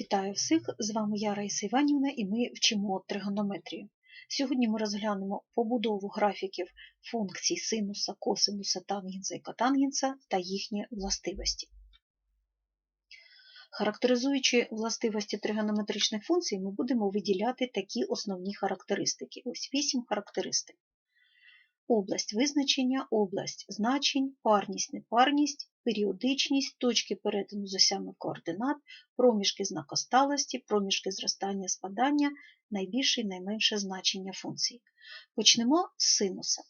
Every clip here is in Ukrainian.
Вітаю всіх! З вами я Раїса Іванівна і ми вчимо тригонометрію. Сьогодні ми розглянемо побудову графіків функцій синуса, косинуса, тангенса і котангенса та їхні властивості. Характеризуючи властивості тригонометричних функцій, ми будемо виділяти такі основні характеристики. Ось вісім характеристик. Область визначення, область значень, парність, непарність, періодичність, точки перетину з координат, проміжки знакосталості, проміжки зростання спадання, найбільше і найменше значення функцій. Почнемо з синуса.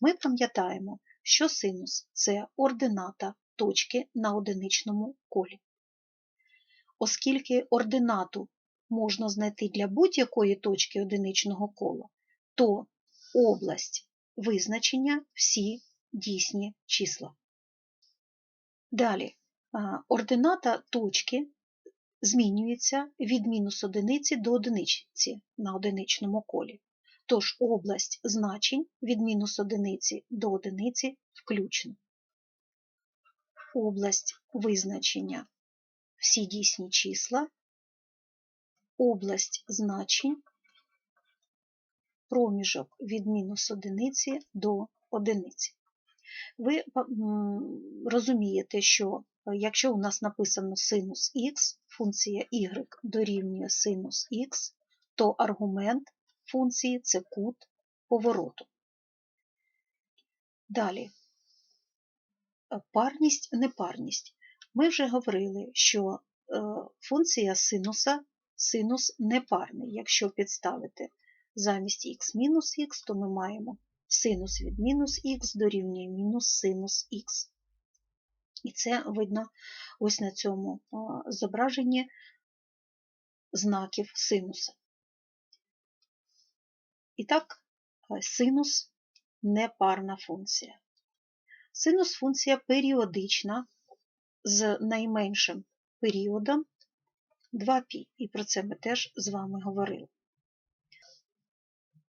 Ми пам'ятаємо, що синус це ордината точки на одиничному колі. Оскільки ординату можна знайти для будь-якої точки одиничного кола, то область визначення всі дійсні числа. Далі, ордината точки змінюється від мінус одиниці до одиниці на одиничному колі. Тож область значень від мінус одиниці до одиниці включно. Область визначення всі дійсні числа, область значень проміжок від мінус одиниці до одиниці. Ви розумієте, що якщо у нас написано синус х, функція y дорівнює синус х, то аргумент функції це кут повороту. Далі, парність, непарність. Ми вже говорили, що функція синуса синус непарний, якщо підставити замість х мінус х, то ми маємо синус від мінус х дорівнює мінус синус х. І це видно ось на цьому зображенні знаків синуса. І так, синус непарна функція. Синус функція періодична з найменшим періодом 2π, і про це ми теж з вами говорили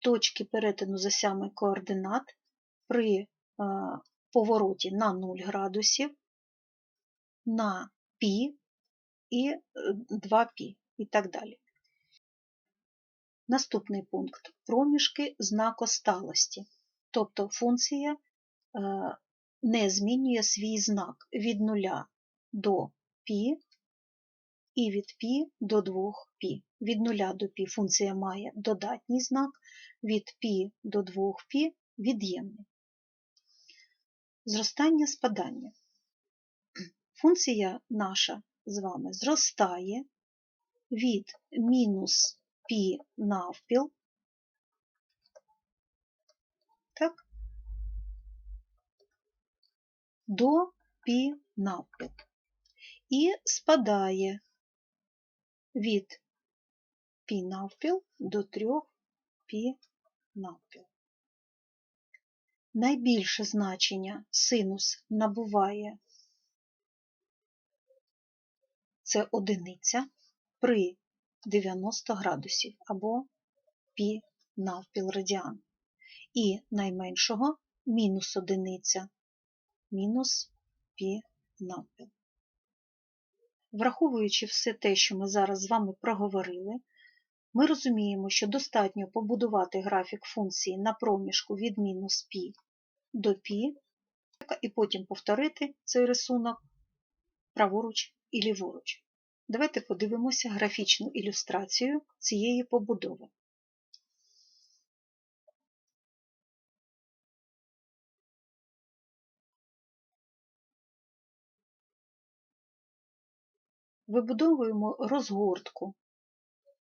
точки перетину з осями координат при повороті на 0 градусів, на π і 2π і так далі. Наступний пункт проміжки знакосталості. Тобто функція не змінює свій знак від 0 до π і від π до 2π. Від 0 до π функція має додатній знак, від π до 2π від'ємний. Зростання спадання. Функція наша з вами зростає від мінус π навпіл так, до π навпіл і спадає від пі навпіл до трьох пі навпіл. Найбільше значення синус набуває це одиниця при 90 градусів або пі навпіл радіан. І найменшого мінус одиниця мінус пі навпіл. Враховуючи все те, що ми зараз з вами проговорили, ми розуміємо, що достатньо побудувати графік функції на проміжку від мінус π до π, і потім повторити цей рисунок праворуч і ліворуч. Давайте подивимося графічну ілюстрацію цієї побудови. Вибудовуємо розгортку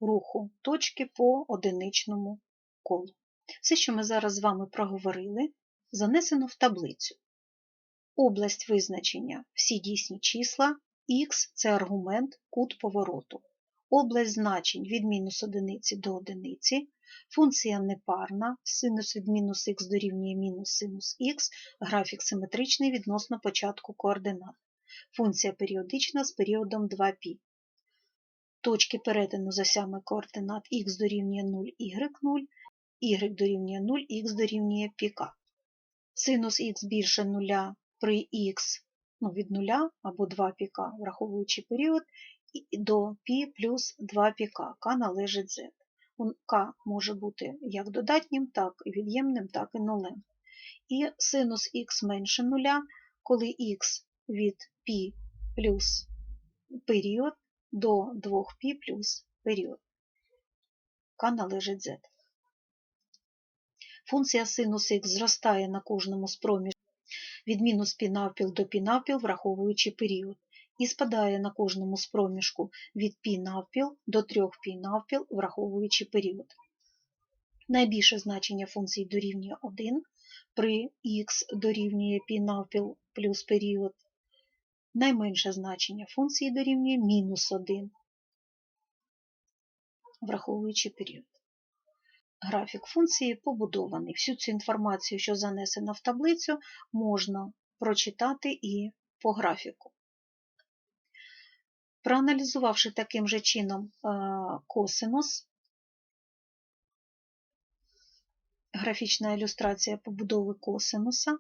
руху точки по одиничному колу. Все, що ми зараз з вами проговорили, занесено в таблицю. Область визначення всі дійсні числа, х це аргумент кут повороту. Область значень від мінус одиниці до одиниці, функція непарна, синус від мінус х дорівнює мінус синус х, графік симетричний відносно початку координат Функція періодична з періодом 2π. Точки перетину з осями координат х дорівнює 0, y0, y дорівнює 0, х дорівнює πk. Синус х більше 0 при х ну, від 0 або 2 піка, враховуючи період, і- до π плюс 2πk, k належить z. Он- К може бути як додатнім, так і від'ємним, так і нулем. І синус х менше нуля, коли х від π плюс період до 2π плюс період. К належить z. Функція синус х зростає на кожному з проміжків від мінус π навпіл до π навпіл, враховуючи період, і спадає на кожному з проміжку від π навпіл до 3π навпіл, враховуючи період. Найбільше значення функції дорівнює 1 при х дорівнює π навпіл плюс період. Найменше значення функції дорівнює мінус 1, враховуючи період. Графік функції побудований. Всю цю інформацію, що занесена в таблицю, можна прочитати і по графіку. Проаналізувавши таким же чином е, косинус, графічна ілюстрація побудови косинуса,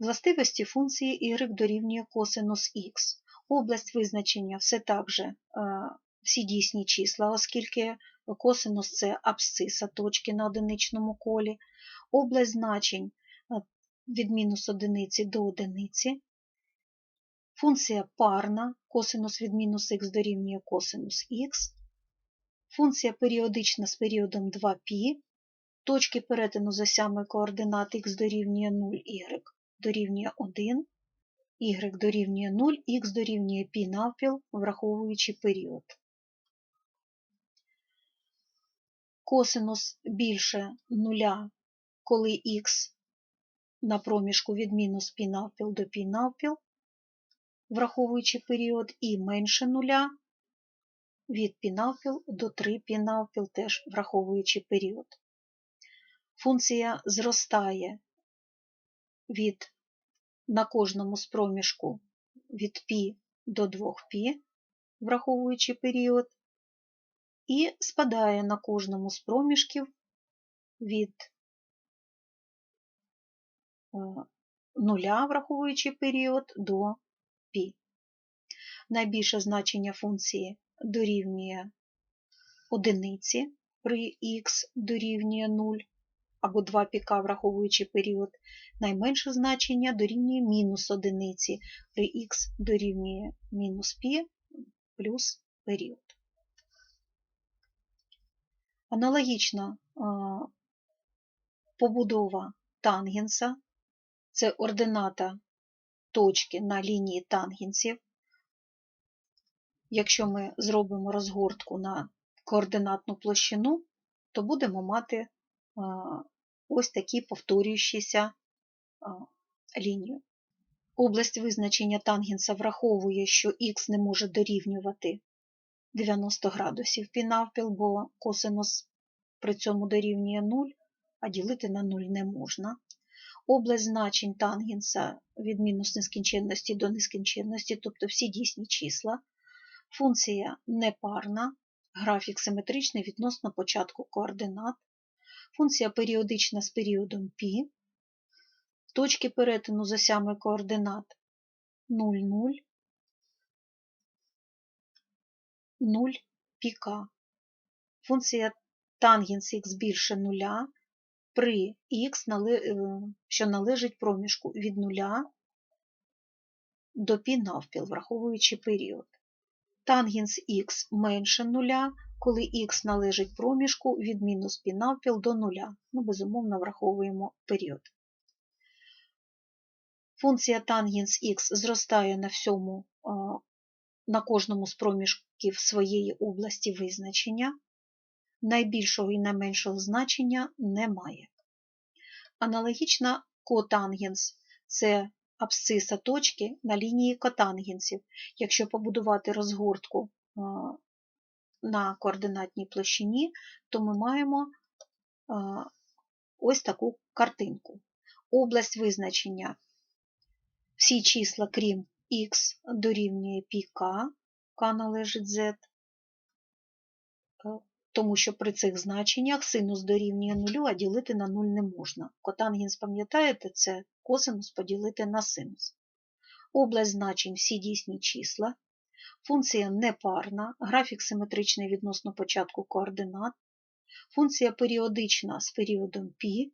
Властивості функції y дорівнює косинус х. Область визначення все так же е, всі дійсні числа, оскільки косинус це абсциса точки на одиничному колі. Область значень е, від мінус одиниці до одиниці. Функція парна, косинус від мінус х дорівнює косинус х. Функція періодична з періодом 2π. Точки перетину з осями координат х дорівнює 0, y дорівнює 1, y дорівнює 0, х дорівнює π навпіл, враховуючи період. Косинус більше нуля, коли х на проміжку від мінус π навпіл до π навпіл, враховуючи період, і менше нуля від π навпіл до 3 π навпіл, теж враховуючи період. Функція зростає від на кожному з проміжку від π до 2π, враховуючи період, і спадає на кожному з проміжків від е, нуля, враховуючи період, до π. Найбільше значення функції дорівнює одиниці при х дорівнює 0 або 2 піка, враховуючи період, найменше значення дорівнює мінус одиниці при х дорівнює мінус π плюс період. Аналогічна побудова тангенса це ордината точки на лінії тангенсів. Якщо ми зробимо розгортку на координатну площину, то будемо мати ось такі повторюючіся лінії. Область визначення тангенса враховує, що х не може дорівнювати 90 градусів пінавпіл, бо косинус при цьому дорівнює 0, а ділити на 0 не можна. Область значень тангенса від мінус нескінченності до нескінченності, тобто всі дійсні числа. Функція непарна, графік симетричний відносно початку координат. Функція періодична з періодом π. Точки перетину з осями координат 0, 0, 0 піка. Функція тангенс х більше нуля при х, що належить проміжку від 0 до π навпіл, враховуючи період. Тангенс х менше нуля, коли х належить проміжку від мінус π навпіл до нуля. Ну, безумовно, враховуємо період. Функція тангенс х зростає на всьому, на кожному з проміжків своєї області визначення. Найбільшого і найменшого значення немає. Аналогічно котангенс це абсциса точки на лінії котангенсів. Якщо побудувати розгортку на координатній площині, то ми маємо ось таку картинку. Область визначення всі числа, крім х, дорівнює πk, k належить z, тому що при цих значеннях синус дорівнює нулю, а ділити на нуль не можна. Котангенс, пам'ятаєте, це косинус поділити на синус. Область значень всі дійсні числа. Функція непарна, графік симетричний відносно початку координат. Функція періодична з періодом π,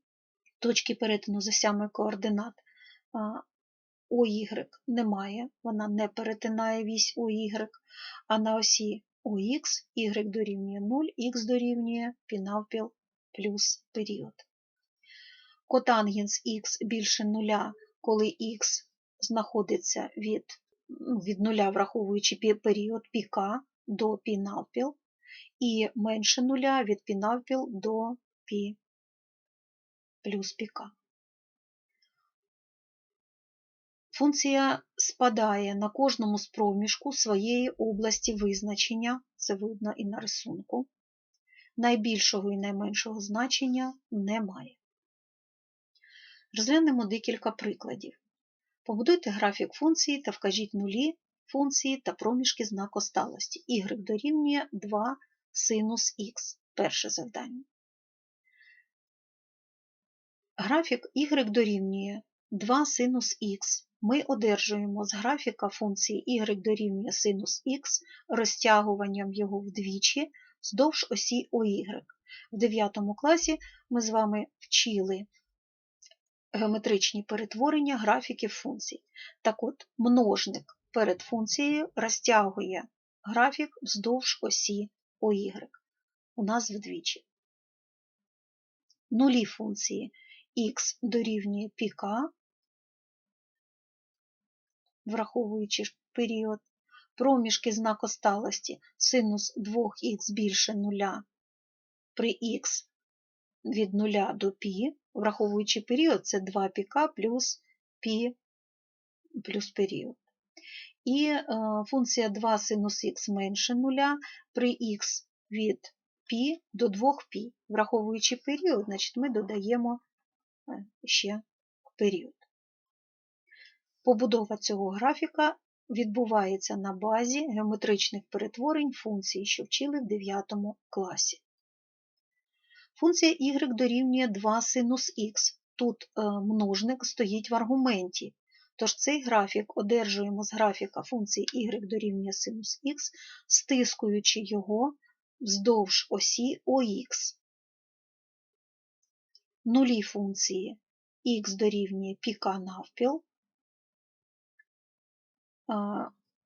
точки перетину з осями координат. ОY немає, вона не перетинає вісь ОY, а на осі ОХ y дорівнює 0, х дорівнює пінавпіл плюс період. Котангенс х більше нуля, коли х знаходиться від від нуля, враховуючи період піка до пінавпіл, і менше нуля від пінавпіл до пі плюс піка. Функція спадає на кожному з проміжку своєї області визначення, це видно і на рисунку. Найбільшого і найменшого значення немає. Розглянемо декілька прикладів. Побудуйте графік функції та вкажіть нулі функції та проміжки знакосталості. y дорівнює 2 синус х. Перше завдання. Графік y дорівнює 2 синус х ми одержуємо з графіка функції y дорівнює синус х розтягуванням його вдвічі вздовж осі ОY. В 9 класі ми з вами вчили геометричні перетворення графіків функцій. Так от, множник перед функцією розтягує графік вздовж осі ОY. У нас вдвічі. Нулі функції х дорівнює піка враховуючи період, проміжки знакосталості синус 2х більше нуля при х від 0 до π, враховуючи період, це 2 піка плюс пі плюс період. І е, функція 2 синус х менше 0 при х від π до 2π. Враховуючи період, значить ми додаємо е, ще період. Побудова цього графіка відбувається на базі геометричних перетворень функцій, що вчили в 9 класі. Функція y дорівнює 2 синус х. Тут е, множник стоїть в аргументі. Тож цей графік одержуємо з графіка функції y дорівнює синус х, стискуючи його вздовж осі ОХ. Нулі функції х дорівнює піка навпіл,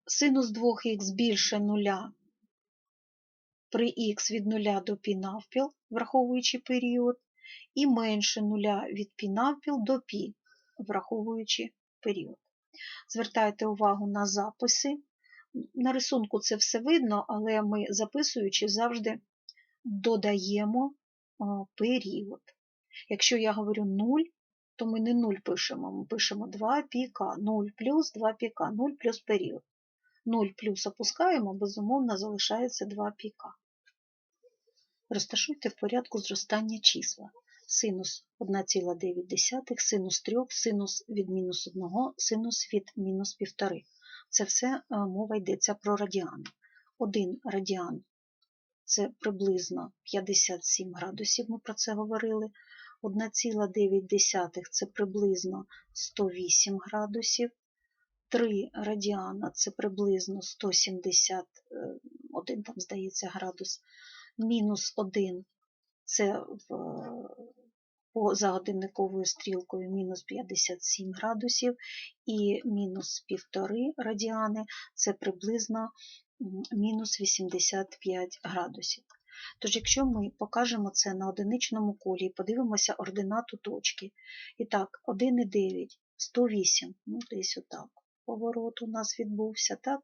синус 2х більше нуля при х від 0 до π навпіл, враховуючи період, і менше нуля від π навпіл до π, враховуючи період. Звертайте увагу на записи. На рисунку це все видно, але ми, записуючи, завжди додаємо період. Якщо я говорю 0, то ми не 0 пишемо, ми пишемо 2 піка, 0 плюс 2 піка, 0 плюс період. 0 плюс опускаємо, безумовно, залишається 2 піка. Розташуйте в порядку зростання числа. Синус 1,9, синус 3, синус від мінус 1, синус від мінус 1,5. Це все е, мова йдеться про радіани. Один радіан це приблизно 57 градусів, ми про це говорили. 1,9 це приблизно 108 градусів, 3 радіана це приблизно 171, там, здається, градус, мінус 1 це в, по, за стрілкою мінус 57 градусів, і мінус 1,5 радіани це приблизно мінус 85 градусів. Тож, якщо ми покажемо це на одиничному колі і подивимося ординату точки. І так, 1,9, 108, ну десь отак. Поворот у нас відбувся, так?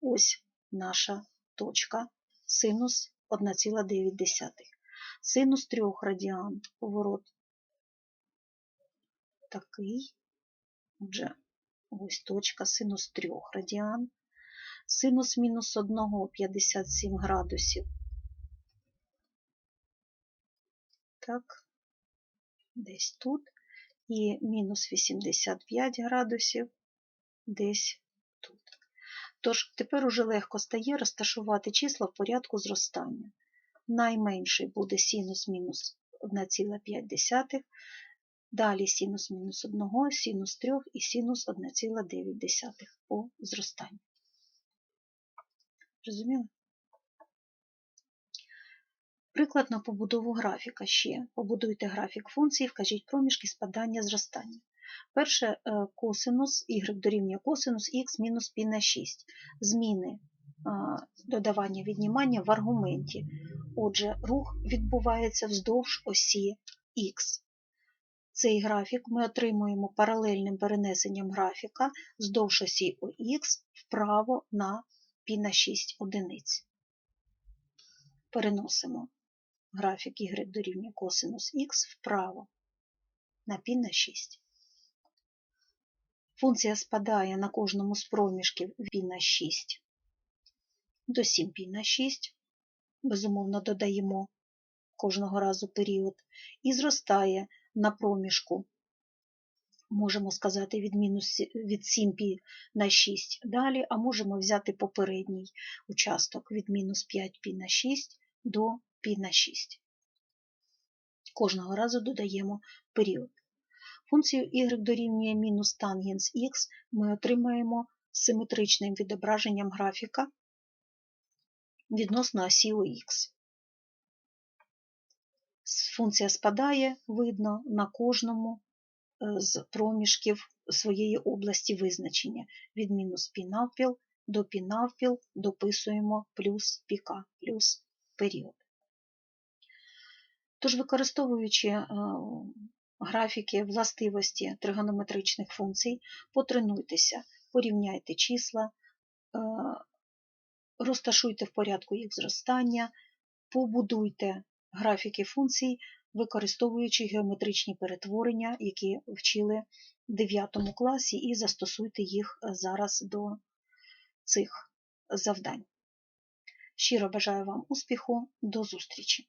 Ось наша точка, синус 1,9. Синус 3 радіан, поворот такий. Отже, ось точка, синус 3 радіан синус мінус 1 57 градусів. Так, десь тут. І мінус 85 градусів десь тут. Тож тепер уже легко стає розташувати числа в порядку зростання. Найменший буде синус мінус 1,5, далі синус мінус 1, синус 3 і синус 1,9 по зростанню. Розуміли? Приклад на побудову графіка ще. Побудуйте графік функції, вкажіть проміжки спадання зростання. Перше е, косинус y дорівнює косинус х мінус π на 6. Зміни додавання віднімання в аргументі. Отже, рух відбувається вздовж осі х. Цей графік ми отримуємо паралельним перенесенням графіка вздовж осі ОХ вправо на π на 6 одиниць. Переносимо графік y дорівнює косинус х вправо на π на 6. Функція спадає на кожному з проміжків π на 6 до 7π на 6, безумовно, додаємо кожного разу період, і зростає на проміжку, можемо сказати, від, мінус, від 7π на 6 далі, а можемо взяти попередній участок від мінус 5π на 6 до π на 6. Кожного разу додаємо період. Функцію y дорівнює мінус тангенс х ми отримаємо симетричним відображенням графіка відносно осі х. Функція спадає, видно, на кожному е, з проміжків своєї області визначення. Від мінус пі навпіл до пі навпіл дописуємо плюс піка, плюс період. Тож, використовуючи е, графіки властивості тригонометричних функцій, потренуйтеся, порівняйте числа, е, розташуйте в порядку їх зростання, побудуйте графіки функцій, використовуючи геометричні перетворення, які вчили в 9 класі, і застосуйте їх зараз до цих завдань. Щиро бажаю вам успіху, до зустрічі!